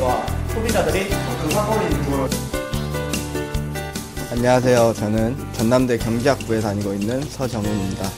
상트론과 소비자들이 안녕하세요. 저는 전남대 경제학부에 다니고 있는 서정훈입니다.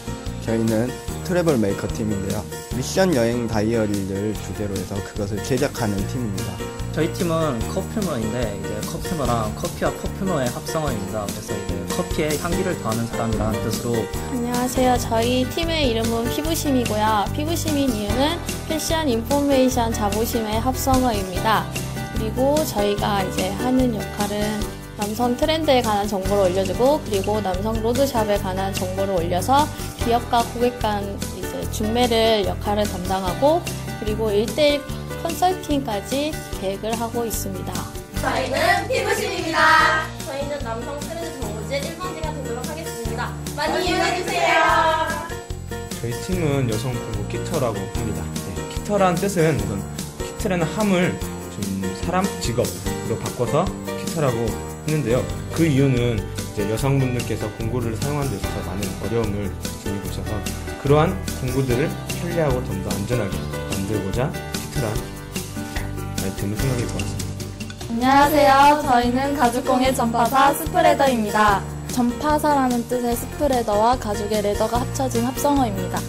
저희는 트래블 메이커 팀인데요. 미션 여행 다이어리를 주제로 해서 그것을 제작하는 팀입니다. 저희 팀은 커플머인데 이제 커플머랑 커피와 퍼플머의 합성어입니다. 그래서 이제 커피에 향기를 더하는 사람이라는 뜻으로 안녕하세요. 저희 팀의 이름은 피부심이고요. 피부심인 이유는 패션 인포메이션 자부심의 합성어입니다. 그리고 저희가 이제 하는 역할은 남성 트렌드에 관한 정보를 올려주고 그리고 남성 로드샵에 관한 정보를 올려서 기업과 고객 간 이제 중매를 역할을 담당하고 그리고 1대1 컨설팅까지 계획을 하고 있습니다. 저희는 피부심입니다. 저희는 남성 트렌드 정보지의 1번지가 되도록 하겠습니다. 많이 이용해주세요. 저희 팀은 여성 공부 키터라고 합니다. 네, 키터라는 뜻은 우선 키트라는 함을 좀 사람 직업으로 바꿔서 키터라고 했는데요. 그 이유는 이제 여성분들께서 공구를 사용하는 데 있어서 많은 어려움을 지니고 있어서 그러한 공구들을 편리하고 좀 더 안전하게 만들고자 키트란 아이템을 생각해 보았습니다. 안녕하세요. 저희는 가죽공예 전파사 스프레더입니다. 전파사라는 뜻의 스프레더와 가죽의 레더가 합쳐진 합성어입니다.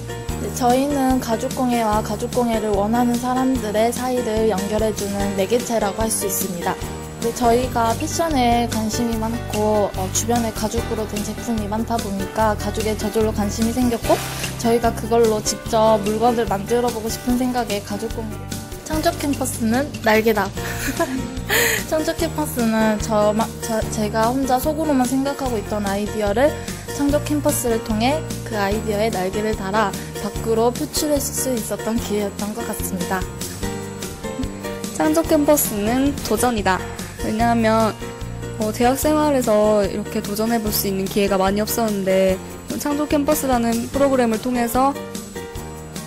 네, 저희는 가죽공예와 가죽공예를 원하는 사람들의 사이를 연결해주는 매개체라고 할 수 있습니다. 네, 저희가 패션에 관심이 많고 어, 주변에 가죽으로 된 제품이 많다 보니까 가죽에 저절로 관심이 생겼고 저희가 그걸로 직접 물건을 만들어 보고 싶은 생각에 가죽공예를 창조 캠퍼스는 날개다. 창조 캠퍼스는 저, 저, 제가 혼자 속으로만 생각하고 있던 아이디어를 창조 캠퍼스를 통해 그 아이디어에 날개를 달아 밖으로 표출할 수 있었던 기회였던 것 같습니다. 창조 캠퍼스는 도전이다. 왜냐하면 어, 대학 생활에서 이렇게 도전해 볼 수 있는 기회가 많이 없었는데 창조 캠퍼스라는 프로그램을 통해서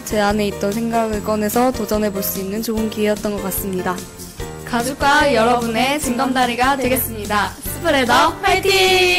제 안에 있던 생각을 꺼내서 도전해 볼 수 있는 좋은 기회였던 것 같습니다. 가족과 여러분의 징검다리가 되겠습니다. 스프레더 화이팅!